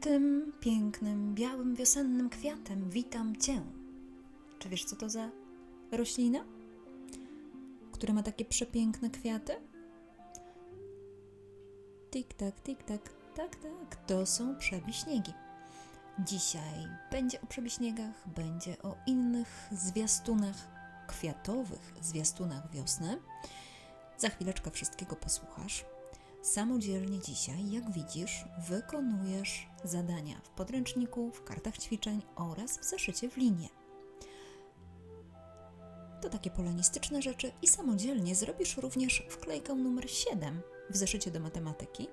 tym pięknym, białym, wiosennym kwiatem witam Cię. Czy wiesz, co to za roślina, która ma takie przepiękne kwiaty? Tik-tak, tik-tak, tak, tak, to są przebiśniegi. Dzisiaj będzie o przebiśniegach, będzie o innych zwiastunach, kwiatowych zwiastunach wiosny. Za chwileczkę wszystkiego posłuchasz. Samodzielnie dzisiaj, jak widzisz, wykonujesz zadania w podręczniku, w kartach ćwiczeń oraz w zeszycie w linie. To takie polonistyczne rzeczy i samodzielnie zrobisz również wklejkę numer 7 w zeszycie do matematyki.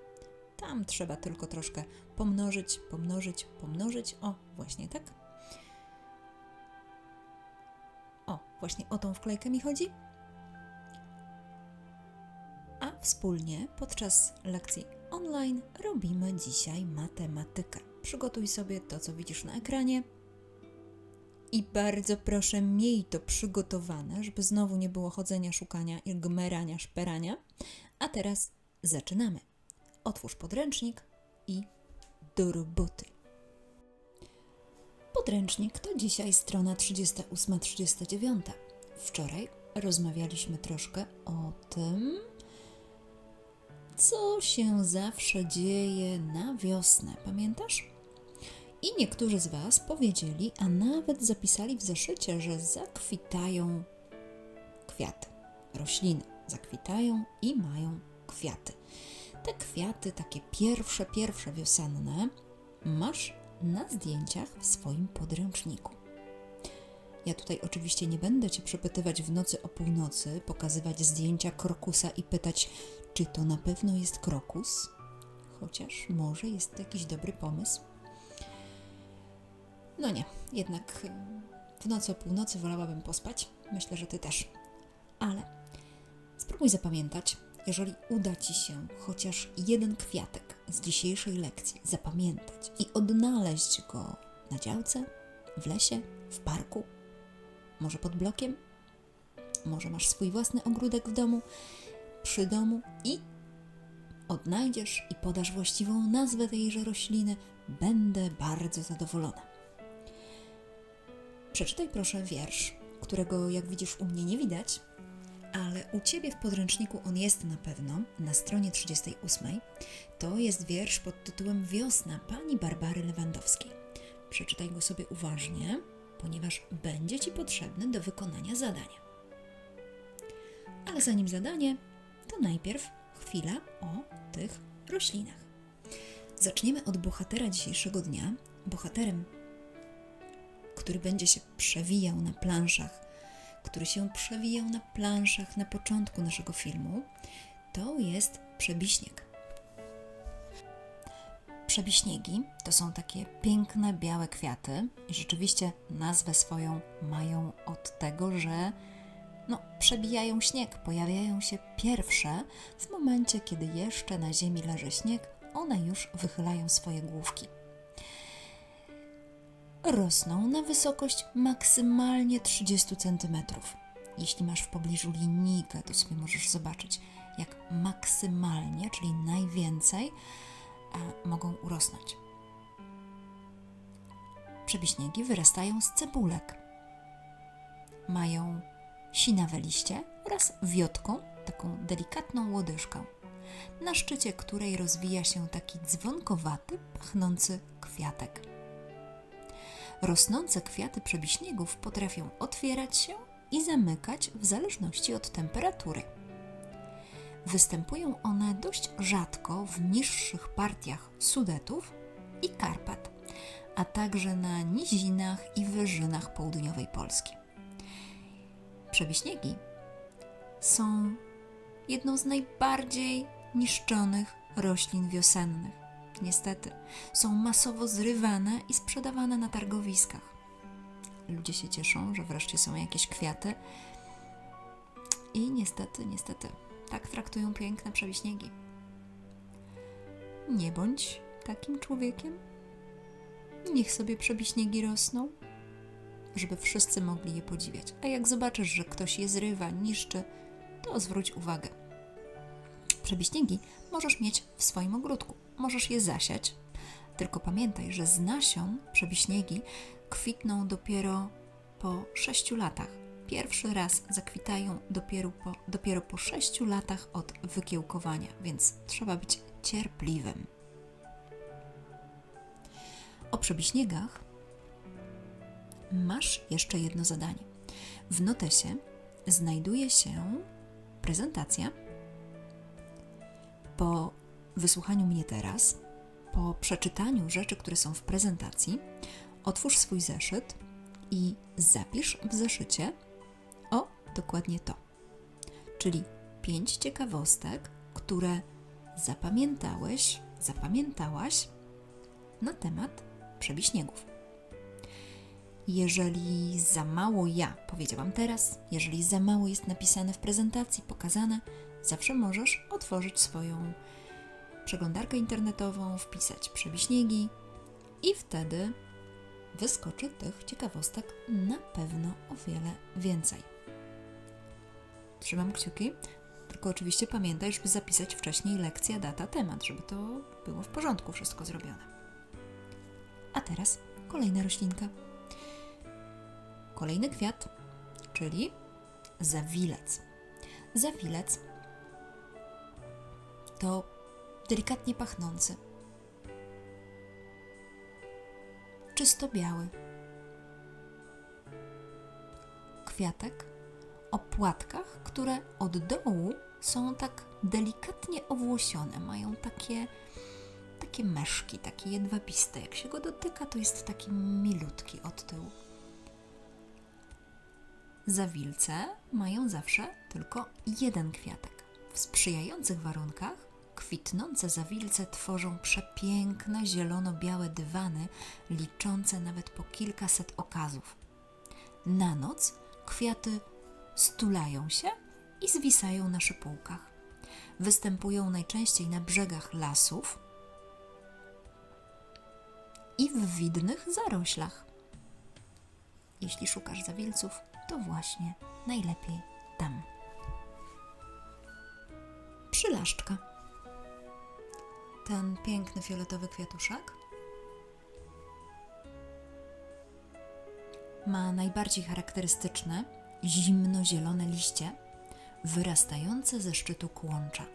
Tam trzeba tylko troszkę pomnożyć, pomnożyć, pomnożyć. O, właśnie tak. O, właśnie o tą wklejkę mi chodzi. Wspólnie podczas lekcji online robimy dzisiaj matematykę. Przygotuj sobie to, co widzisz na ekranie. I bardzo proszę, miej to przygotowane, żeby znowu nie było chodzenia, szukania i gmerania, szperania. A teraz zaczynamy. Otwórz podręcznik i do roboty. Podręcznik to dzisiaj strona 38-39. Wczoraj rozmawialiśmy troszkę o tym, co się zawsze dzieje na wiosnę. Pamiętasz? I niektórzy z Was powiedzieli, a nawet zapisali w zeszycie, że zakwitają kwiaty, rośliny zakwitają i mają kwiaty. Te kwiaty, takie pierwsze, pierwsze wiosenne, masz na zdjęciach w swoim podręczniku. Ja tutaj oczywiście nie będę Cię przepytywać w nocy o północy, pokazywać zdjęcia krokusa i pytać, czy to na pewno jest krokus, chociaż może jest to jakiś dobry pomysł. No nie, jednak y, w nocy o północy wolałabym pospać. Myślę, że Ty też. Ale spróbuj zapamiętać, jeżeli uda Ci się chociaż jeden kwiatek z dzisiejszej lekcji zapamiętać i odnaleźć go na działce, w lesie, w parku, może pod blokiem, może masz swój własny ogródek w domu, przy domu i odnajdziesz i podasz właściwą nazwę tejże rośliny, będę bardzo zadowolona. Przeczytaj proszę wiersz, którego jak widzisz u mnie nie widać, ale u Ciebie w podręczniku on jest na pewno, na stronie 38. To jest wiersz pod tytułem Wiosna pani Barbary Lewandowskiej. Przeczytaj go sobie uważnie, ponieważ będzie Ci potrzebny do wykonania zadania. Ale zanim zadanie, to najpierw chwila o tych roślinach. Zaczniemy od bohatera dzisiejszego dnia. Bohaterem, który będzie się przewijał na planszach, który się przewijał na planszach na początku naszego filmu, to jest przebiśnieg. Przebiśniegi to są takie piękne białe kwiaty i rzeczywiście nazwę swoją mają od tego, że no, przebijają śnieg, pojawiają się pierwsze w momencie, kiedy jeszcze na ziemi leży śnieg, one już wychylają swoje główki. Rosną na wysokość maksymalnie 30 cm. Jeśli masz w pobliżu linijkę, to sobie możesz zobaczyć, jak maksymalnie, czyli najwięcej, mogą urosnąć. Przebiśniegi wyrastają z cebulek. Mają sinawe liście oraz wiotką, taką delikatną łodyżkę, na szczycie której rozwija się taki dzwonkowaty, pachnący kwiatek. Rosnące kwiaty przebiśniegów potrafią otwierać się i zamykać w zależności od temperatury. Występują one dość rzadko w niższych partiach Sudetów i Karpat, a także na nizinach i wyżynach południowej Polski. Przebiśniegi są jedną z najbardziej niszczonych roślin wiosennych. Niestety, są masowo zrywane i sprzedawane na targowiskach. Ludzie się cieszą, że wreszcie są jakieś kwiaty. I niestety, niestety, tak traktują piękne przebiśniegi. Nie bądź takim człowiekiem. Niech sobie przebiśniegi rosną, żeby wszyscy mogli je podziwiać. A jak zobaczysz, że ktoś je zrywa, niszczy, to zwróć uwagę. Przebiśniegi możesz mieć w swoim ogródku. Możesz je zasiać Tylko pamiętaj, że z nasion przebiśniegi kwitną dopiero po 6 latach. Pierwszy raz zakwitają dopiero po, dopiero po 6 latach od wykiełkowania, więc trzeba być cierpliwym. O przebiśniegach masz jeszcze jedno zadanie. W notesie znajduje się prezentacja. Po wysłuchaniu mnie teraz, po przeczytaniu rzeczy, które są w prezentacji, otwórz swój zeszyt i zapisz w zeszycie dokładnie to. Czyli pięć ciekawostek, które zapamiętałeś, zapamiętałaś na temat przebiśniegów. Jeżeli za mało ja powiedziałam teraz, jeżeli za mało jest napisane w prezentacji, pokazane, zawsze możesz otworzyć swoją przeglądarkę internetową, wpisać przebiśniegi i wtedy wyskoczy tych ciekawostek na pewno o wiele więcej. Trzymam kciuki, tylko oczywiście pamiętaj, żeby zapisać wcześniej lekcja, data, temat, żeby to było w porządku wszystko zrobione. A teraz kolejna roślinka. Kolejny kwiat, czyli zawilec. Zawilec to delikatnie pachnący, czysto biały kwiatek o płatkach, które od dołu są tak delikatnie owłosione, mają takie takie meszki, takie jedwabiste. Jak się go dotyka, to jest taki milutki od tyłu. Zawilce mają zawsze tylko jeden kwiatek. W sprzyjających warunkach kwitnące zawilce tworzą przepiękne zielono-białe dywany, liczące nawet po kilkaset okazów. Na noc kwiaty stulają się i zwisają na szypułkach. Występują najczęściej na brzegach lasów i w widnych zaroślach. Jeśli szukasz zawilców, to właśnie najlepiej tam. Przylaszczka. Ten piękny fioletowy kwiatuszek ma najbardziej charakterystyczne zimno-zielone liście wyrastające ze szczytu kłącza.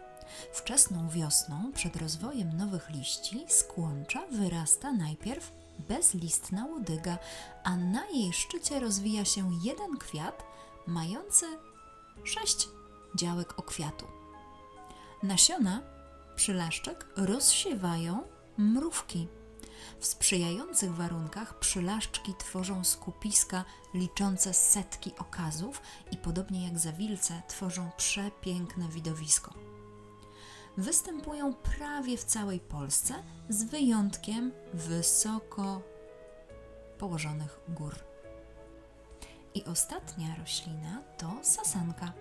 Wczesną wiosną, przed rozwojem nowych liści, z kłącza wyrasta najpierw bezlistna łodyga, a na jej szczycie rozwija się jeden kwiat mający sześć działek okwiatu. Nasiona przylaszczek rozsiewają mrówki. W sprzyjających warunkach przylaszczki tworzą skupiska liczące setki okazów i podobnie jak zawilce tworzą przepiękne widowisko. Występują prawie w całej Polsce, z wyjątkiem wysoko położonych gór. I ostatnia roślina to sasanka.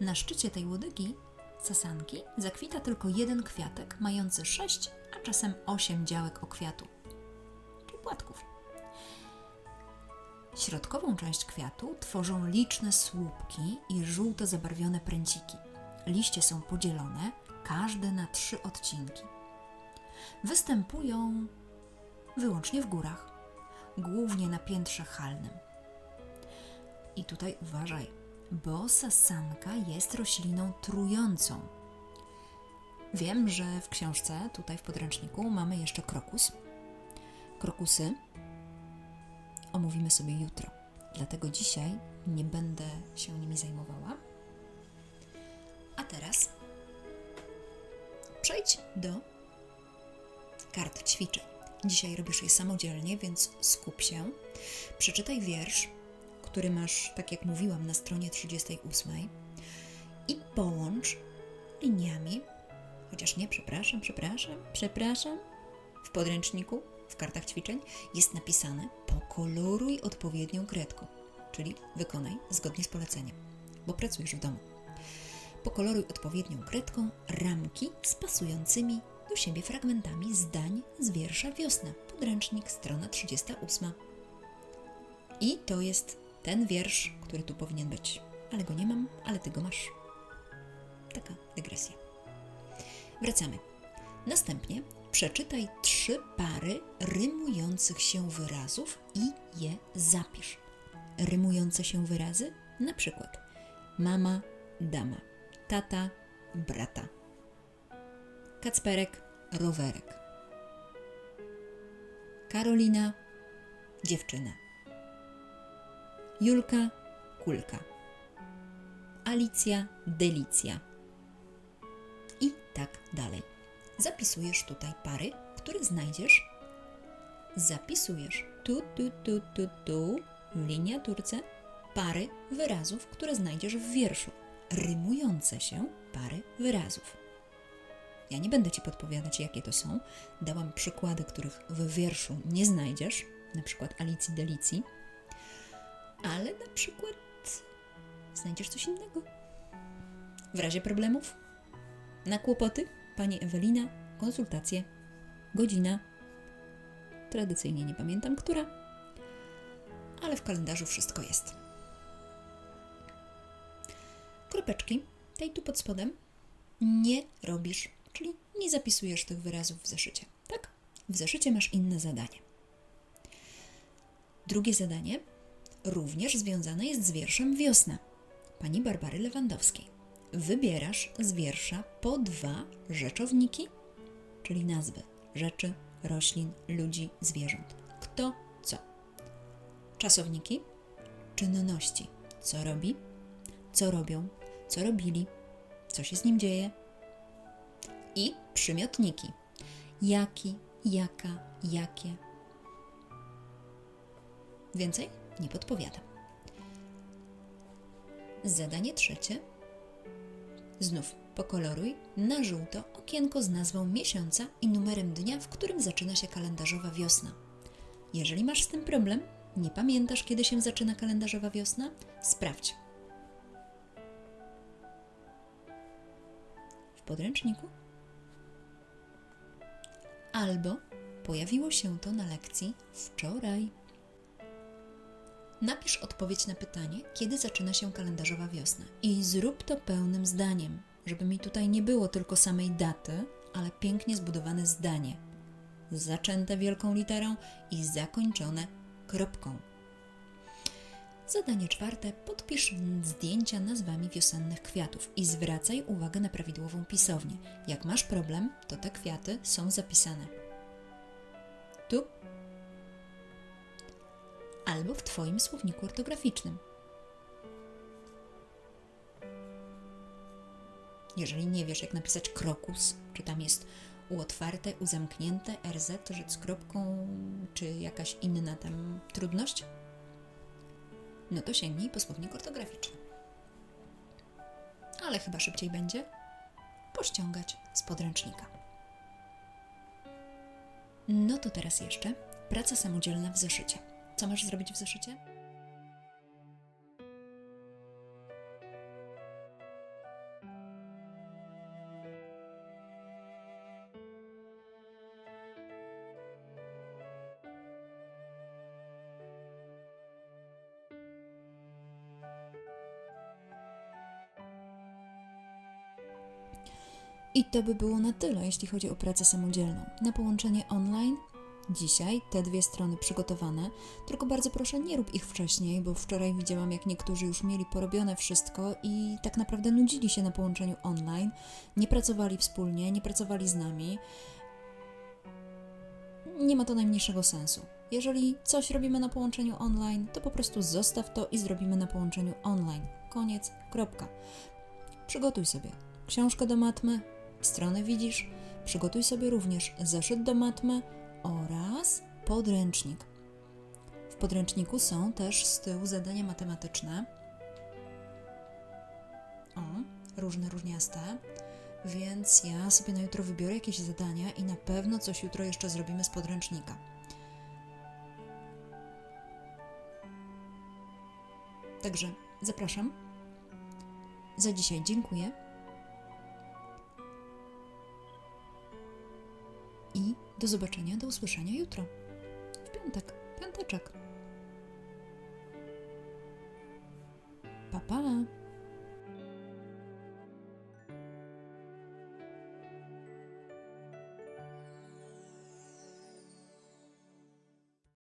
Na szczycie tej łodygi sasanki zakwita tylko jeden kwiatek, mający sześć, a czasem osiem działek okwiatu, czyli płatków. Środkową część kwiatu tworzą liczne słupki i żółto zabarwione pręciki. Liście są podzielone, każde na trzy odcinki. Występują wyłącznie w górach, głównie na piętrze halnym. I tutaj uważaj, bo sasanka jest rośliną trującą. Wiem, że w książce, tutaj w podręczniku, mamy jeszcze krokus. Krokusy omówimy sobie jutro, dlatego dzisiaj nie będę się nimi zajmowała. A teraz przejdź do kart ćwiczeń. Dzisiaj robisz je samodzielnie, więc skup się. Przeczytaj wiersz, który masz, tak jak mówiłam, na stronie 38 i połącz liniami, chociaż nie, przepraszam, przepraszam, przepraszam, w podręczniku, w kartach ćwiczeń jest napisane pokoloruj odpowiednią kredką, czyli wykonaj zgodnie z poleceniem, bo pracujesz w domu. Pokoloruj odpowiednią kredką ramki z pasującymi do siebie fragmentami zdań z wiersza Wiosna, podręcznik, strona 38. I to jest ten wiersz, który tu powinien być. Ale go nie mam, ale ty go masz. Taka dygresja. Wracamy. Następnie przeczytaj trzy pary rymujących się wyrazów i je zapisz. Rymujące się wyrazy, na przykład mama, dama, tata, brata, Kacperek, rowerek, Karolina, dziewczyna, Julka, kulka, Alicja, delicja i tak dalej. Zapisujesz tutaj pary, które znajdziesz. Zapisujesz tu, tu, tu, tu, tu w liniaturce pary wyrazów, które znajdziesz w wierszu. Rymujące się pary wyrazów. Ja nie będę Ci podpowiadać, jakie to są. Dałam przykłady, których w wierszu nie znajdziesz, na przykład Alicji Delicji, ale na przykład znajdziesz coś innego. W razie problemów, na kłopoty, Pani Ewelina, konsultacje, godzina, tradycyjnie nie pamiętam która, ale w kalendarzu wszystko jest. Kropeczki, tej tu pod spodem, nie robisz, czyli nie zapisujesz tych wyrazów w zeszycie. Tak? W zeszycie masz inne zadanie. Drugie zadanie również związane jest z wierszem Wiosna pani Barbary Lewandowskiej. Wybierasz z wiersza po dwa rzeczowniki, czyli nazwy rzeczy, roślin, ludzi, zwierząt. Kto, co. Czasowniki, czynności, co robi, co robią, co robili, co się z nim dzieje. I przymiotniki, jaki, jaka, jakie. Więcej nie podpowiadam. Zadanie trzecie. Znów pokoloruj na żółto okienko z nazwą miesiąca i numerem dnia, w którym zaczyna się kalendarzowa wiosna. Jeżeli masz z tym problem, nie pamiętasz, kiedy się zaczyna kalendarzowa wiosna, sprawdź. W podręczniku? Albo pojawiło się to na lekcji wczoraj. Napisz odpowiedź na pytanie, kiedy zaczyna się kalendarzowa wiosna i zrób to pełnym zdaniem, żeby mi tutaj nie było tylko samej daty, ale pięknie zbudowane zdanie. Zaczęte wielką literą i zakończone kropką. Zadanie czwarte. Podpisz zdjęcia nazwami wiosennych kwiatów i zwracaj uwagę na prawidłową pisownię. Jak masz problem, to te kwiaty są zapisane. Tu albo w Twoim słowniku ortograficznym. Jeżeli nie wiesz, jak napisać krokus, czy tam jest u otwarte, u zamknięte, RZ, rzecz z kropką, czy jakaś inna tam trudność, no to sięgnij po słownik ortograficzny. Ale chyba szybciej będzie pościągać z podręcznika. No to teraz jeszcze praca samodzielna w zeszycie. Co masz zrobić w zeszycie? I to by było na tyle, jeśli chodzi o pracę samodzielną. Na połączenie online Dzisiaj te dwie strony przygotowane, tylko bardzo proszę nie rób ich wcześniej, bo wczoraj widziałam, jak niektórzy już mieli porobione wszystko i tak naprawdę nudzili się na połączeniu online, nie pracowali wspólnie, nie pracowali z nami. Nie ma to najmniejszego sensu. Jeżeli coś robimy na połączeniu online, to po prostu zostaw to i zrobimy na połączeniu online. Koniec, kropka. Przygotuj sobie książkę do matmy, stronę widzisz, przygotuj sobie również zeszyt do matmy oraz podręcznik. W podręczniku są też z tyłu zadania matematyczne. O, różne, różniaste. Więc ja sobie na jutro wybiorę jakieś zadania i na pewno coś jutro jeszcze zrobimy z podręcznika. Także zapraszam. Za dzisiaj dziękuję. Do zobaczenia, do usłyszenia jutro. W piątek, piąteczek. Pa, pa.